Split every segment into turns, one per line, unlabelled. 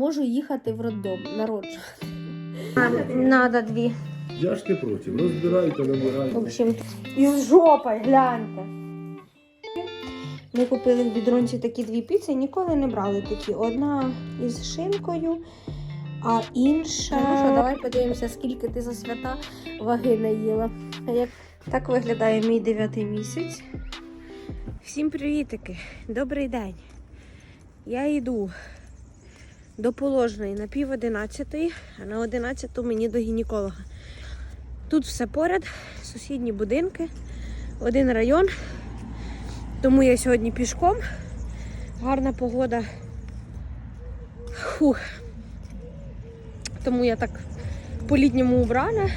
можу їхати в роддом народжувати. Надо дві.
Я ж не проти. Розбирайте,
В общем, і з жопою, гляньте. Ми купили в бідронці такі дві піци, ніколи не брали такі. Одна із шинкою, а інша. Ну що, давай подивимося, скільки ти за свята ваги наїла. Як так виглядає мій дев'ятий місяць. Всім привітики! Добрий день. Я йду до положної на пів одинадцятої, а на одинадцяту мені до гінеколога. Тут все поряд, сусідні будинки, один район. Тому я сьогодні пішком. Гарна погода. Фух. Тому я так по-літньому убрана.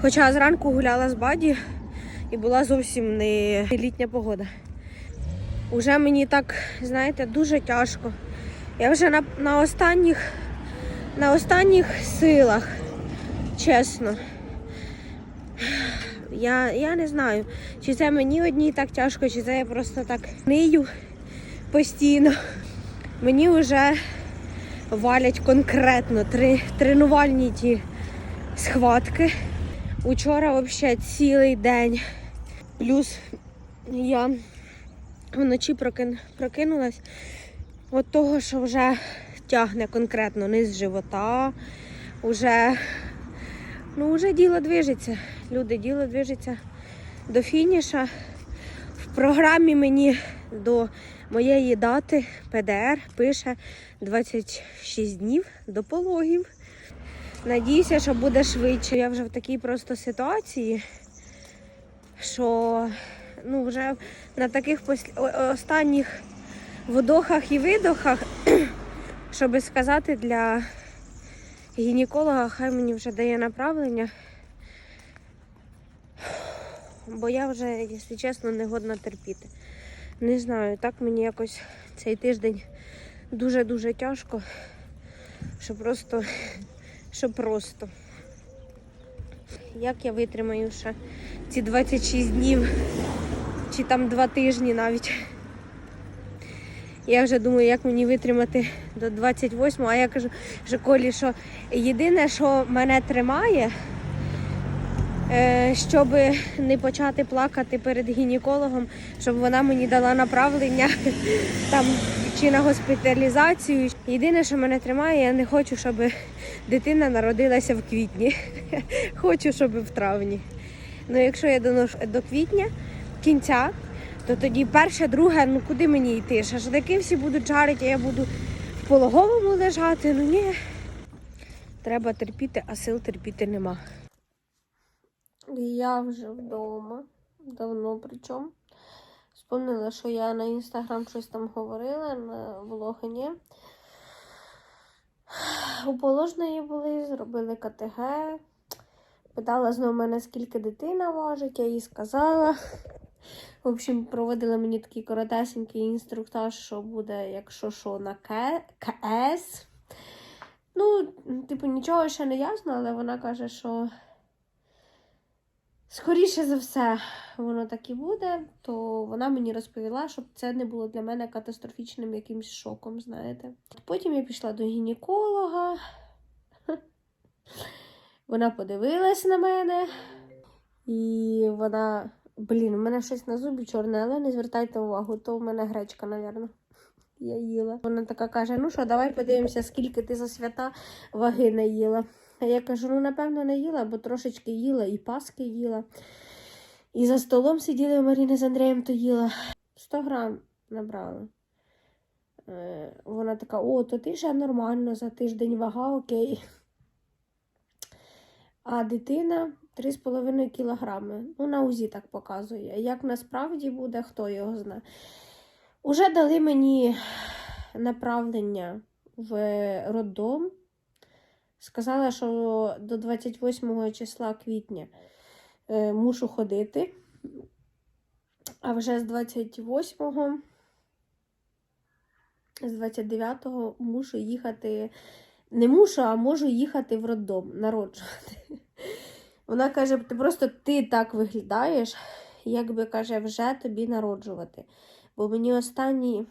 Хоча зранку гуляла з баді і була зовсім не літня погода. Уже мені так, знаєте, дуже тяжко. Я вже на, на останніх на останніх силах, чесно. Я, я не знаю, чи це мені одній так тяжко, чи це я просто так нию постійно. Мені вже валять конкретно три тренувальні ті схватки. Учора взагалі цілий день. Плюс я вночі прокин, прокинулась від того, що вже тягне конкретно низ живота, вже Ну, вже діло движеться. Люди, діло движеться до фініша. В програмі мені до моєї дати ПДР пише 26 днів до пологів. Надіюся, що буде швидше. Я вже в такій просто ситуації, що ну, вже на таких посл... о- останніх вдохах і видохах, щоб сказати для гінеколога, хай мені вже дає направлення. Бо я вже, якщо чесно, не годна терпіти. Не знаю, так мені якось цей тиждень дуже-дуже тяжко, що просто, що просто. Як я витримаю ще ці 26 днів, чи там два тижні навіть. Я вже думаю, як мені витримати до 28-го, а я кажу, що Колі, що єдине, що мене тримає, е, щоб не почати плакати перед гінекологом, щоб вона мені дала направлення там чи на госпіталізацію. Єдине, що мене тримає, я не хочу, щоб дитина народилася в квітні. Хочу, щоб в травні. Ну, якщо я доношу до квітня, кінця, то тоді перше, друге, ну куди мені йти? Шашлики всі будуть жарити, а я буду в пологовому лежати. Ну ні. Треба терпіти, а сил терпіти нема. Я вже вдома. Давно причому. Вспомнила, що я на інстаграм щось там говорила, на влоги. У положної були, зробили КТГ. Питала знову мене, скільки дитина важить, я їй сказала. В общем, проводили мені такий коротесенький інструктаж, що буде, якщо що, на КС. Ну, типу, нічого ще не ясно, але вона каже, що скоріше за все воно так і буде, то вона мені розповіла, щоб це не було для мене катастрофічним якимсь шоком, знаєте. Потім я пішла до гінеколога. Вона подивилась на мене, і вона. Блін, у мене щось на зубі чорне, але не звертайте увагу, то в мене гречка, напевно. Я їла. Вона така каже: ну що, давай подивимося, скільки ти за свята ваги наїла. А я кажу, ну напевно не їла, бо трошечки їла, і паски їла. І за столом сиділи у Маріни з Андрієм, то їла. 100 грам набрала. Е, Вона така: о, то ти ще нормально, за тиждень вага, окей. А дитина 3,5 кілограми. Ну, на УЗІ так показує. Як насправді буде, хто його знає. Уже дали мені направлення в роддом. Сказала, що до 28 числа квітня е, мушу ходити. А вже з 28-го, з 29-го мушу їхати. Не мушу, а можу їхати в роддом народжувати. Вона каже, ти просто ти так виглядаєш, якби каже, вже тобі народжувати. Бо мені останні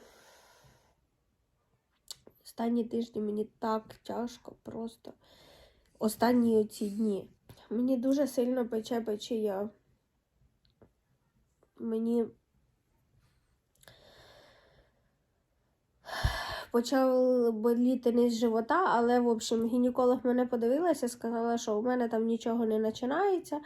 Останні тижні мені так тяжко, просто останні оці дні. Мені дуже сильно пече печія. Мені почав боліти низ живота, але, в общем, гінеколог мене подивилася, сказала, що у мене там нічого не починається,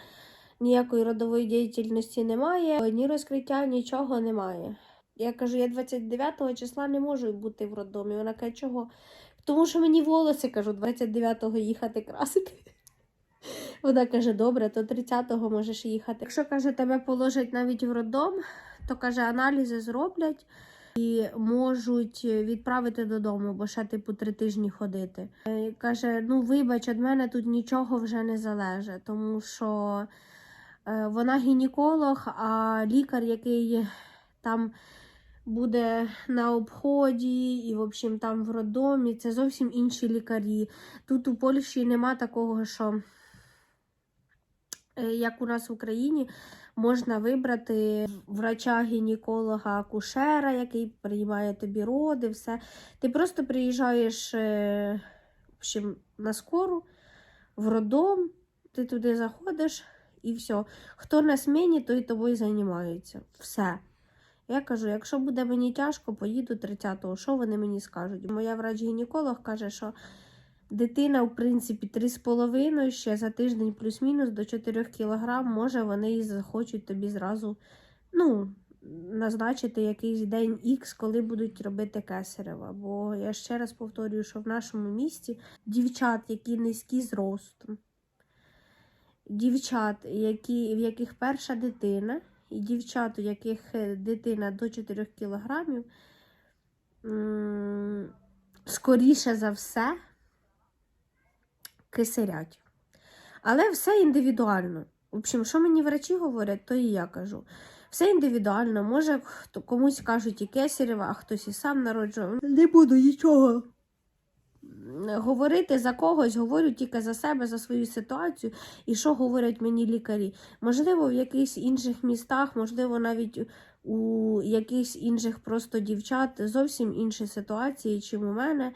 ніякої родової діяльності немає, ні розкриття, нічого немає. Я кажу, я 29 числа не можу бути в роддомі. Вона каже, чого? Тому що мені волоси, кажу, 29-го їхати красити. Вона каже, добре, то 30-го можеш їхати. Якщо каже, тебе положать навіть в роддом, то каже, аналізи зроблять і можуть відправити додому, бо ще типу три тижні ходити. Е, Каже: ну вибач, від мене тут нічого вже не залежить, тому що е, вона гінеколог, а лікар, який там буде на обході, і, в общем, там в роддомі, це зовсім інші лікарі. Тут у Польщі нема такого, що. Е, Як у нас в Україні можна вибрати врача-гінеколога, акушера, який приймає тобі роди, все. Ти просто приїжджаєш е, общем, на скору, в роддом, ти туди заходиш і все. Хто на сміні, той тобою займається. Все. Я кажу, якщо буде мені тяжко, поїду 30-го. Що вони мені скажуть? Моя врач-гінеколог каже, що дитина, в принципі, 3,5 ще за тиждень плюс-мінус до 4 кг, може вони захочуть тобі зразу ну, назначити якийсь день Х, коли будуть робити кесарева. Бо я ще раз повторюю, що в нашому місті дівчат, які низькі зростом, дівчат, які, в яких перша дитина, і дівчат, у яких е, дитина до 4 кілограмів, скоріше за все, кисарять. Але все індивідуально. В общем, що мені врачі говорять, то і я кажу. Все індивідуально. Може, хто комусь кажуть і кесарева, а хтось і сам народжував. Не буду нічого говорити за когось, говорю тільки за себе, за свою ситуацію і що говорять мені лікарі. Можливо, в якихось інших містах, можливо, навіть у якихось інших просто дівчат зовсім інші ситуації, чим у мене.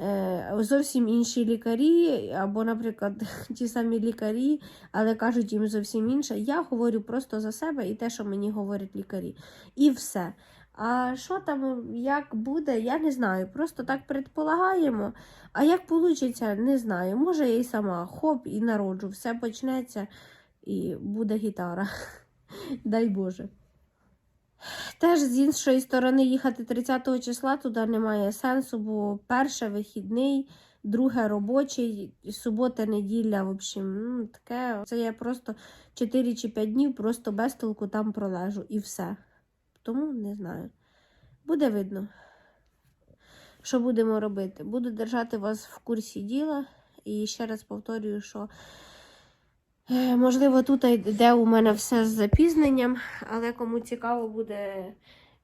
Е, Зовсім інші лікарі, або, наприклад, ті самі лікарі, але кажуть їм зовсім інше. Я говорю просто за себе і те, що мені говорять лікарі. І все. А що там, як буде, я не знаю. Просто так предполагаємо. А як вийде, не знаю. Може, я й сама хоп і народжу. Все почнеться і буде гітара. Дай Боже. Теж з іншої сторони їхати 30 числа туди немає сенсу, бо перше вихідний, друге робочий, субота, неділя, в общем, ну, таке. Це я просто 4 чи 5 днів просто без толку там пролежу і все. Тому не знаю. Буде видно, що будемо робити. Буду держати вас в курсі діла. І ще раз повторюю, що можливо тут йде у мене все з запізненням, але кому цікаво буде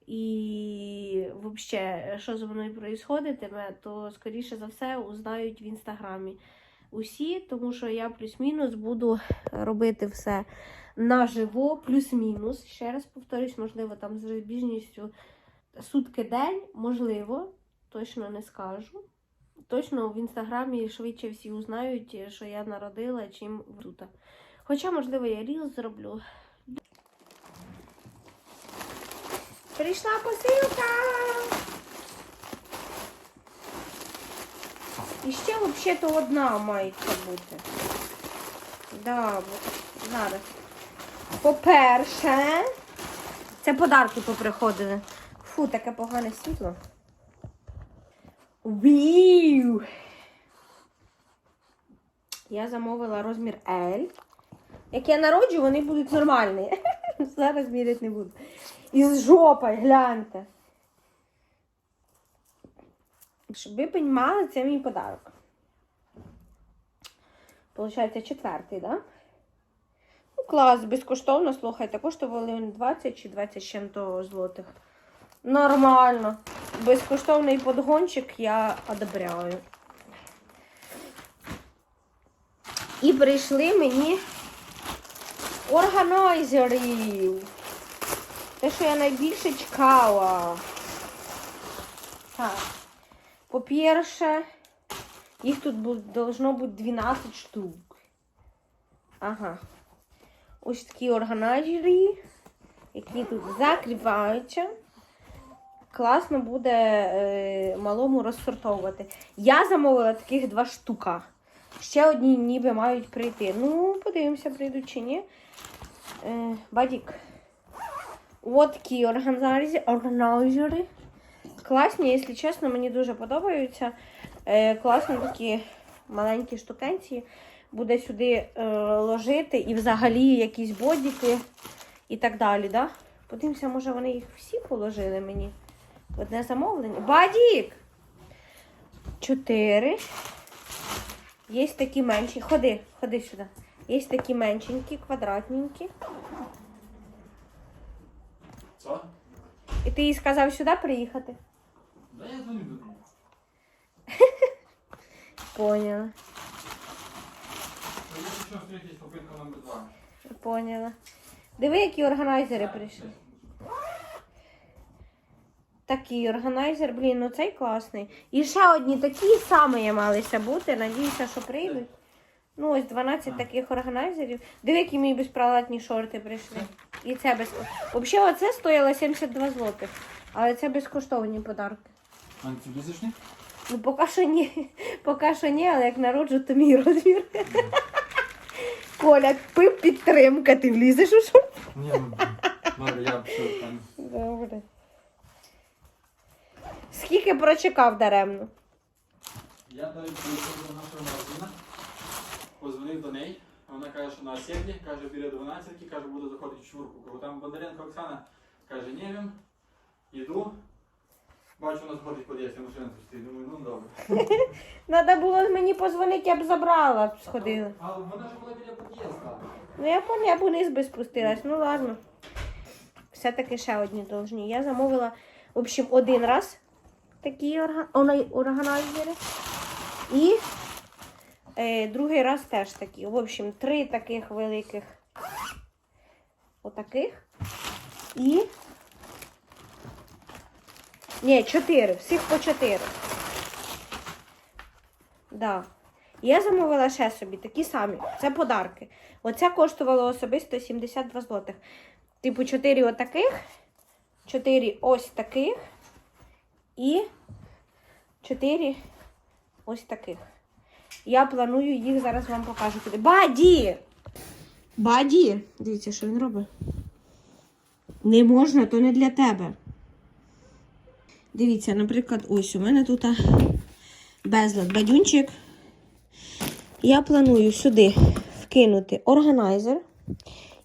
і взагалі, що зі мною відбуватиме, то скоріше за все узнають в інстаграмі усі, тому що я плюс-мінус буду робити все наживо, плюс-мінус. Ще раз повторюсь, можливо, там з розбіжністю сутки день, можливо, точно не скажу. Точно в інстаграмі швидше всі узнають, що я народила, чим тут. Хоча, можливо, я ріл зроблю. Прийшла посилка! І ще взагалі-то одна мається бути. Да, зараз. По-перше, це подарки поприходили. Фу, таке погане світло. Віу! Я замовила розмір L. Як я народжу, вони будуть нормальні. Зараз міряти не буду. І з жопою, гляньте. Щоб ви розуміли, це мій подарок. Получається четвертий, так? Да? Ну, клас, безкоштовно, слухайте, коштували вони 20 чи 20 з чим-то злотих. Нормально. Безкоштовний подгончик я одобряю. І прийшли мені органайзерів. Те, що я найбільше чекала. Так. По-перше, їх тут должно бути 12 штук. Ага. Ось такі органайзери, які тут закриваються. Класно буде е, малому розсортовувати. Я замовила таких два штука. Ще одні ніби мають прийти. Ну, подивимося, прийдуть чи ні. Е, Бадік. От такі органайзери. Класні, якщо чесно, мені дуже подобаються. Е, класні такі маленькі штукенці. Буде сюди е, ложити і взагалі якісь бодіки і так далі. Да? Подивимося, може вони їх всі положили мені. Одне замовлення. Бадік! Чотири. Є такі менші. Ходи, ходи сюди. Є такі меншенькі, квадратненькі.
Що?
І ти їй сказав сюди приїхати.
Да я дзвоню до.
Поняла.
Я хочу встретить попытку номер два.
Поняла. Диви, які органайзери прийшли. Такий органайзер, блін, ну цей класний. І ще одні такі самі малися бути. Надіюся, що прийдуть. Ну, ось 12 таких органайзерів. Диви, які мої безпроватні шорти прийшли. І це без. Взагалі, оце стоїло 72 злотих. Але це безкоштовні подарки.
А ти влізеш не?
Ну, поки що ні. Поки що ні, але як народжу, то мій розмір. Коля, пив підтримка, ти влізеш у шорт?
Ні, ну, я там.
Добре. Скільки прочекав даремно?
Я приїхав до нашого магазина, позвонив до неї, вона каже, що на сьогодні, каже, біля 12, каже, буду заходити в чурку. Кажу, там Бондаренко Оксана каже, не він, іду. Бачу, вона заходить в під'їзд, я машину стоїть. Думаю, ну добре.
Треба було мені позвонити, я б забрала, б сходила.
А вона ж була біля під'їзда.
Ну я поняла, я б униз би спустилась. Ну ладно. Все-таки ще одні должні. Я замовила, в общем, один раз такі орга... органайзери. І е, другий раз теж такі. В общем, три таких великих. Отаких. І. Ні, чотири. Всіх по чотири. Да. Я замовила ще собі такі самі. Це подарки. Оце коштувало особисто 72 злотих. Типу 4 отаких, 4 ось таких і 4 ось таких. Я планую їх зараз вам покажу. Баді! Баді! Дивіться, що він робить. Не можна, то не для тебе. Дивіться, наприклад, ось у мене тут безлад бадюнчик. Я планую сюди вкинути органайзер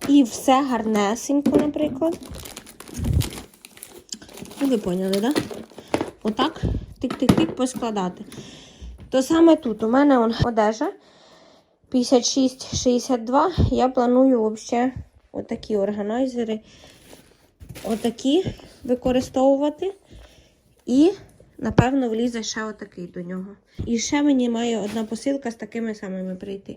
і все гарнесенько, наприклад. Ну, ви поняли, так? Да? Отак тик-тик-тик поскладати. То саме тут у мене он, одежа 56-62. Я планую взагалі отакі органайзери, отакі використовувати. І Напевно, влізе ще отакий до нього. І ще мені має одна посилка з такими самими прийти.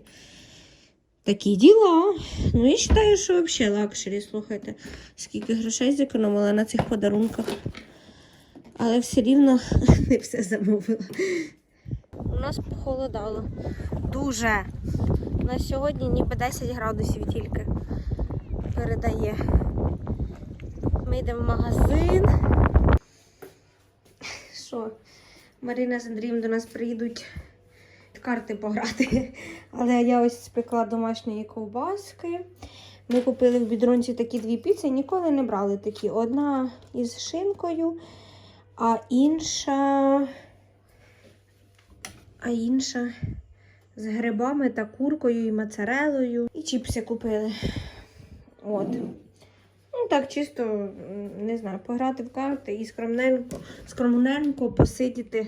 Такі діла. Ну, я вважаю, що взагалі лакшері, слухайте, скільки грошей зекономила на цих подарунках. Але все рівно не все замовила. У нас похолодало. Дуже. На сьогодні ніби 10 градусів тільки передає. Ми йдемо в магазин що Марина з Андрієм до нас приїдуть карти пограти. Але я ось спекла домашньої ковбаски. Ми купили в бідронці такі дві піци, ніколи не брали такі. Одна із шинкою, а інша. А інша з грибами та куркою і моцарелою. І чіпси купили. От. Ну, так, чисто, не знаю, пограти в карти і скромненько, скромненько посидіти.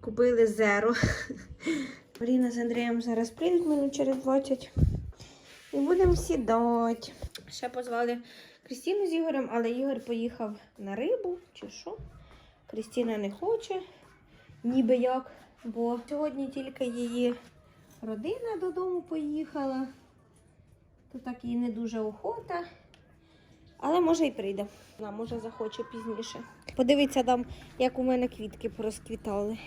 Купили зеро. Маріна з Андрієм зараз прийдуть минут через 20. І будемо сідати. Ще позвали Крістіну з Ігорем, але Ігор поїхав на рибу чи що. Крістіна не хоче, ніби як, бо сьогодні тільки її родина додому поїхала. То так їй не дуже охота. Але може і прийде. Вона може захоче пізніше. Подивіться там, як у мене квітки порозквітали.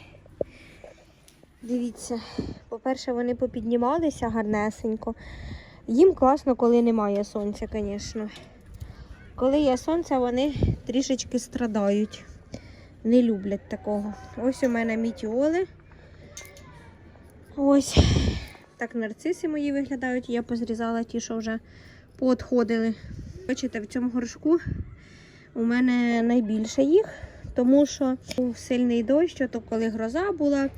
Дивіться, по-перше, вони попіднімалися гарнесенько. Їм класно, коли немає сонця, звісно. Коли є сонце, вони трішечки страдають. Не люблять такого. Ось у мене мітіоли. Ось так нарциси мої виглядають. Я позрізала ті, що вже поотходили. Бачите, в цьому горшку у мене найбільше їх, тому що був сильний дощ, то коли гроза була,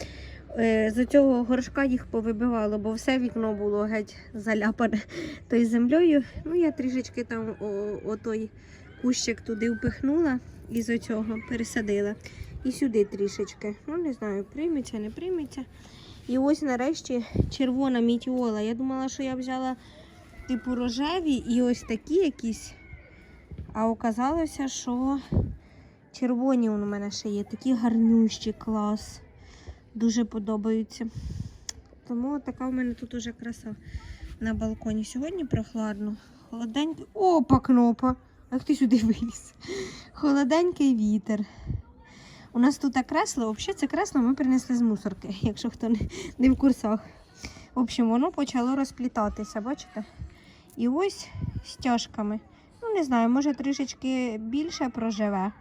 е, з цього горшка їх повибивало, бо все вікно було геть заляпане тою землею. Ну, я трішечки там о- отой кущик туди впихнула і з цього пересадила. І сюди трішечки. Ну, не знаю, прийметься, не прийметься. І ось нарешті червона мітіола. Я думала, що я взяла типу рожеві і ось такі якісь. А оказалося, що червоні у мене ще є. Такі гарнющі, клас. Дуже подобаються. Тому така у мене тут уже краса на балконі. Сьогодні прохладно. Холоденький. Опа, кнопа! Як ти сюди виліз? Холоденький вітер. У нас тут кресло, взагалі це кресло ми принесли з мусорки, якщо хто не, не в курсах. В общем, воно почало розплітатися, бачите? І ось стяжками. Ну, не знаю, може трішечки більше проживе.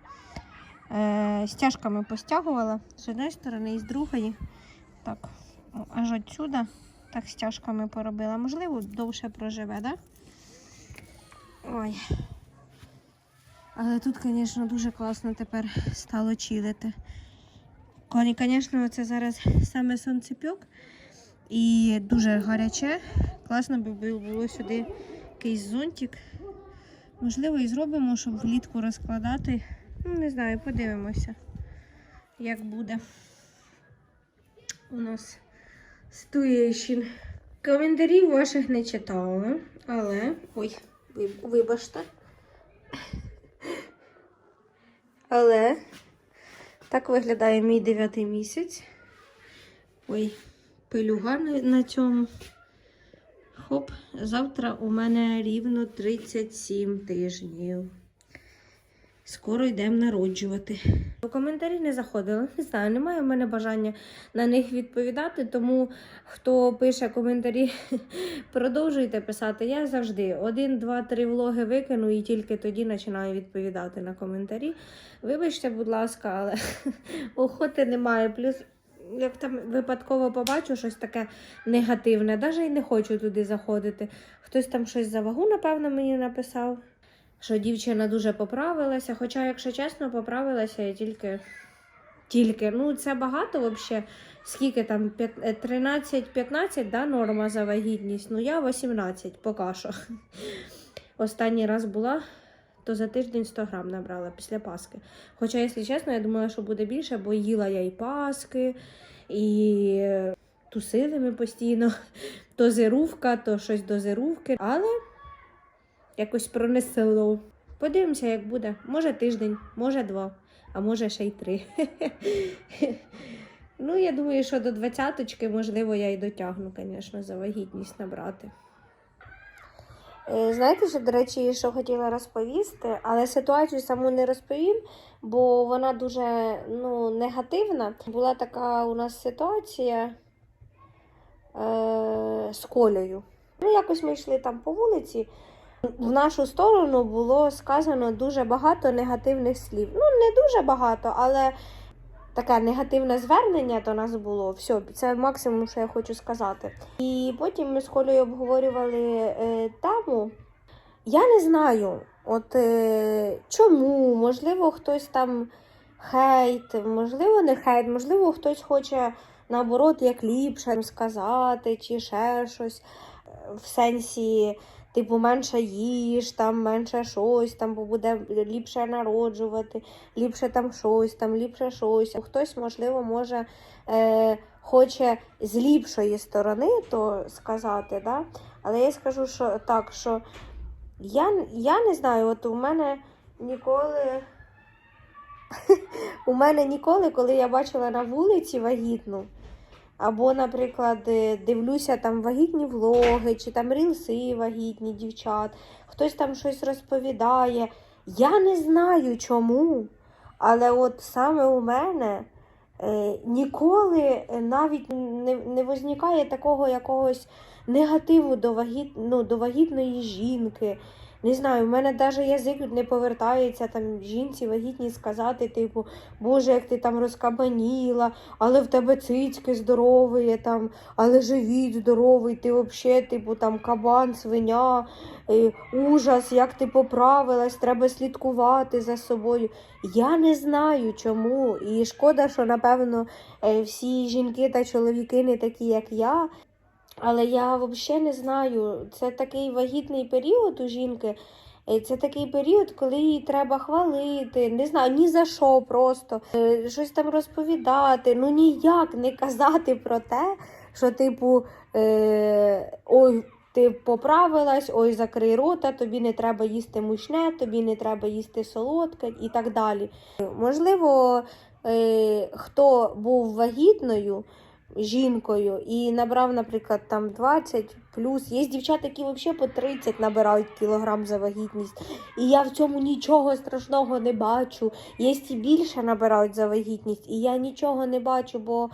Е, стяжками постягувала з одної сторони і з другої. Так, аж отсюди так стяжками поробила. Можливо, довше проживе, так? Да? Ой. Але тут, звісно, дуже класно тепер стало чилити. Коні, звісно, це зараз саме сонцепьок і дуже гаряче. Класно би було сюди якийсь зонтик. Можливо, і зробимо, щоб влітку розкладати. Ну, не знаю, подивимося, як буде у нас situation. Коментарів ваших не читала, але. Ой, вибачте. Але так виглядає мій дев'ятий місяць. Ой, пилюга на, цьому. Хоп, завтра у мене рівно 37 тижнів. Скоро йдемо народжувати. У коментарі не заходила. Не знаю, немає в мене бажання на них відповідати. Тому хто пише коментарі, продовжуйте писати. Я завжди один, два, три влоги викину і тільки тоді починаю відповідати на коментарі. Вибачте, будь ласка, але охоти немає. Плюс, як там випадково побачу щось таке негативне, навіть і не хочу туди заходити. Хтось там щось за вагу, напевно, мені написав, що дівчина дуже поправилася. Хоча, якщо чесно, поправилася я тільки. Тільки, ну це багато взагалі. Скільки там 13-15, да, норма за вагітність. Ну я 18 поки що. Останній раз була, то за тиждень 100 грам набрала після Паски. Хоча, якщо чесно, я думала, що буде більше, бо їла я і Паски, і тусили ми постійно. То зирувка, то щось до зирувки. Але якось пронесело. Подивимося, як буде. Може тиждень, може два, а може ще й три. Ну, я думаю, що до двадцяточки, можливо, я й дотягну, звісно, за вагітність набрати. Е, Знаєте, що, до речі, що хотіла розповісти, але ситуацію саму не розповім, бо вона дуже ну, негативна. Була така у нас ситуація е, з колею. Ну, якось ми йшли там по вулиці. В нашу сторону було сказано дуже багато негативних слів. Ну, не дуже багато, але таке негативне звернення до нас було. Все, це максимум, що я хочу сказати. І потім ми з Колею обговорювали е, тему. Я не знаю, от е, чому, можливо, хтось там хейт, можливо, не хейт, можливо, хтось хоче наоборот як ліпше сказати, чи ще щось е, в сенсі. Типу, менше їж, там менше щось, там бо буде ліпше народжувати, ліпше там щось, там ліпше щось. Хтось, можливо, може е, хоче з ліпшої сторони то сказати, да? але я скажу, що так, що я, я не знаю, от у мене ніколи. У мене ніколи, коли я бачила на вулиці вагітну, або, наприклад, е, дивлюся там вагітні влоги, чи там рілси вагітні дівчат, хтось там щось розповідає. Я не знаю чому. Але от саме у мене е, ніколи навіть не, не возникає такого якогось негативу до, вагіт, ну, до вагітної жінки. Не знаю, в мене навіть язик не повертається там жінці вагітній сказати, типу, Боже, як ти там розкабаніла, але в тебе цицьки здорові, там, але живіт здоровий, ти взагалі, типу, там кабан, свиня, е, ужас, як ти поправилась, треба слідкувати за собою. Я не знаю чому. І шкода, що, напевно, е, всі жінки та чоловіки не такі, як я. Але я взагалі не знаю. Це такий вагітний період у жінки. е, Це такий період, коли її треба хвалити, не знаю, ні за що просто е, щось там розповідати. Ну ніяк не казати про те, що, типу, е, ой, ти поправилась, ой, закрий рота, тобі не треба їсти мучне, тобі не треба їсти солодке і так далі. Можливо, е, хто був вагітною жінкою і набрав, наприклад, там 20 плюс. Є дівчата, які взагалі по 30 набирають кілограм за вагітність. І я в цьому нічого страшного не бачу. Є і більше набирають за вагітність, і я нічого не бачу, бо.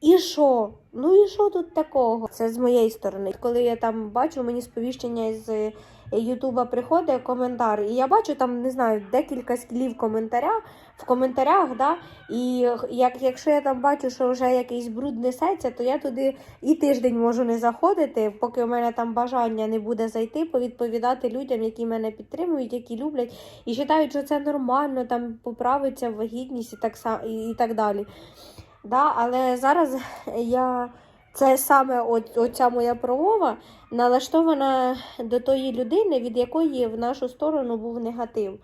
І що? Ну і що тут такого? Це з моєї сторони. Коли я там бачу, мені сповіщення з Ютуба приходить коментар, і я бачу там, не знаю, декілька слів коментаря в коментарях, да, і як, якщо я там бачу, що вже якийсь бруд несеться, то я туди і тиждень можу не заходити, поки у мене там бажання не буде зайти, повідповідати людям, які мене підтримують, які люблять, і вважають, що це нормально, там поправиться вагітність і так, і так далі. Да, але зараз я це саме от, оця моя промова налаштована до тої людини, від якої в нашу сторону був негатив.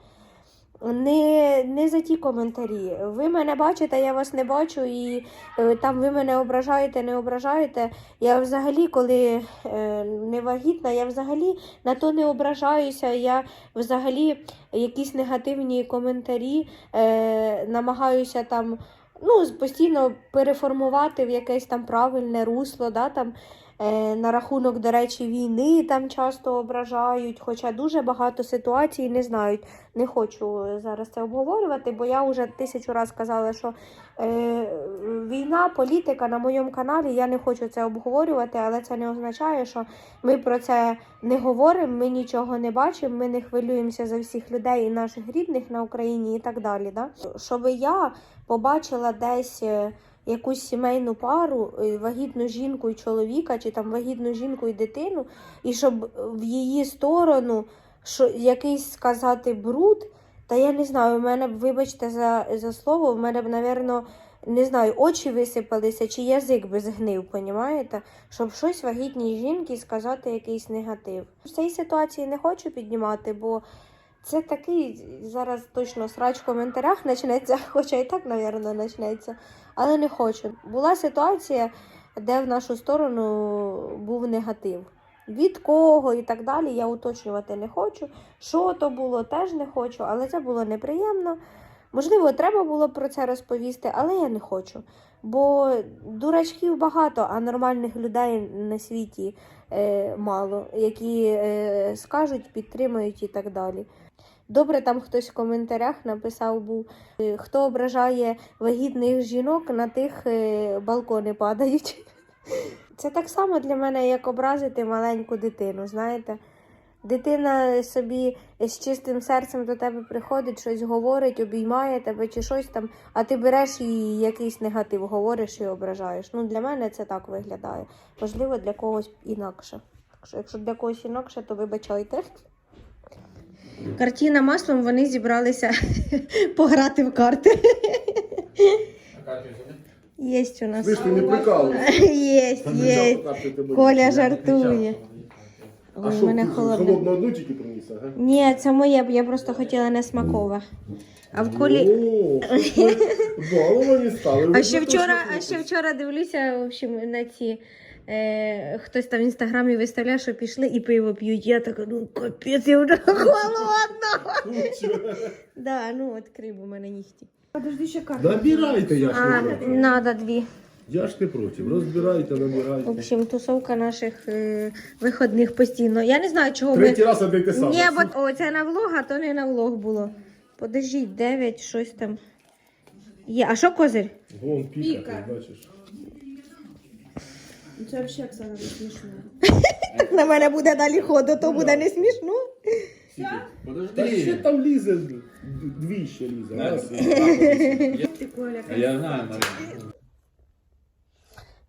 Не, не за ті коментарі. Ви мене бачите, я вас не бачу, і е, там ви мене ображаєте, не ображаєте. Я взагалі, коли е, не вагітна, я взагалі на то не ображаюся. Я взагалі якісь негативні коментарі е, намагаюся там ну, постійно переформувати в якесь там правильне русло, да, там, е, на рахунок, до речі, війни там часто ображають, хоча дуже багато ситуацій не знають. Не хочу зараз це обговорювати, бо я вже тисячу разів казала, що е, війна, політика на моєму каналі, я не хочу це обговорювати, але це не означає, що ми про це не говоримо, ми нічого не бачимо, ми не хвилюємося за всіх людей і наших рідних на Україні і так далі. Да? Щоб я побачила десь е, якусь сімейну пару, е, вагітну жінку і чоловіка, чи там вагітну жінку і дитину, і щоб в її сторону що, якийсь сказати бруд, та я не знаю, у мене б, вибачте за, за слово, в мене б, напевно, не знаю, очі висипалися, чи язик би згнив, понімаєте? Щоб щось вагітній жінці сказати якийсь негатив. В цій ситуації не хочу піднімати, бо це такий зараз точно срач в коментарях почнеться, хоча і так, напевно, почнеться. Але не хочу. Була ситуація, де в нашу сторону був негатив. Від кого і так далі, я уточнювати не хочу. Що то було, теж не хочу, але це було неприємно. Можливо, треба було про це розповісти, але я не хочу. Бо дурачків багато, а нормальних людей на світі е, мало, які е, скажуть, підтримують і так далі. Добре, там хтось в коментарях написав був, е, хто ображає вагітних жінок, на тих е, балкони падають. Це так само для мене, як образити маленьку дитину, знаєте. Дитина собі з чистим серцем до тебе приходить, щось говорить, обіймає тебе чи щось там, а ти береш і якийсь негатив говориш і ображаєш. Ну, для мене це так виглядає. Можливо, для когось інакше. Якщо для когось інакше, то вибачайте. Картина маслом вони зібралися пограти в карти. Єсть у нас.
Слышь, ты не прикалывайся.
Єсть,
Там нельзя
єсть.
покапати тебе.
Коля жартує.
А
Ой,
що,
мене
ти
холодно.
холодну одну тільки приніс, ага?
Ні, це моє, я просто хотіла не смакове. А в колі.
О, ми баловані стали.
А ще вчора, а ще вчора дивлюся, в общем, на ці. Е, хтось там в інстаграмі виставляє, що пішли і пиво п'ють. Я така, ну капець, я вже холодно. Да, ну відкрий, бо в мене нігті. Подожди, ще карту.
Набирайте, я ж
А,
не проти.
надо дві.
Я ж не проти. Розбирайте,
В
набирайте.
общем, тусовка наших е, виходних постійно. Я не знаю, чого ми.
Третій раз одне й те саме.
Ні, бо о, це на влог, а то не на влог було. Подождіть, 9, щось там. Є. А що козир?
Вон пікати,
Піка.
бачиш.
Це взагалі, Оксана, не смішно.
На мене буде далі ходу, то буде не смішно.
Та ще
Подожди.
там лізе, дві ще лізе. Раз.
Ти, Коля,
Я знаю, Марина.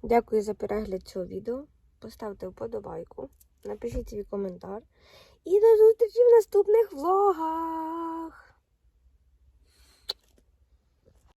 Дякую за перегляд цього відео. Поставте вподобайку, напишіть свій коментар. І до зустрічі в наступних влогах.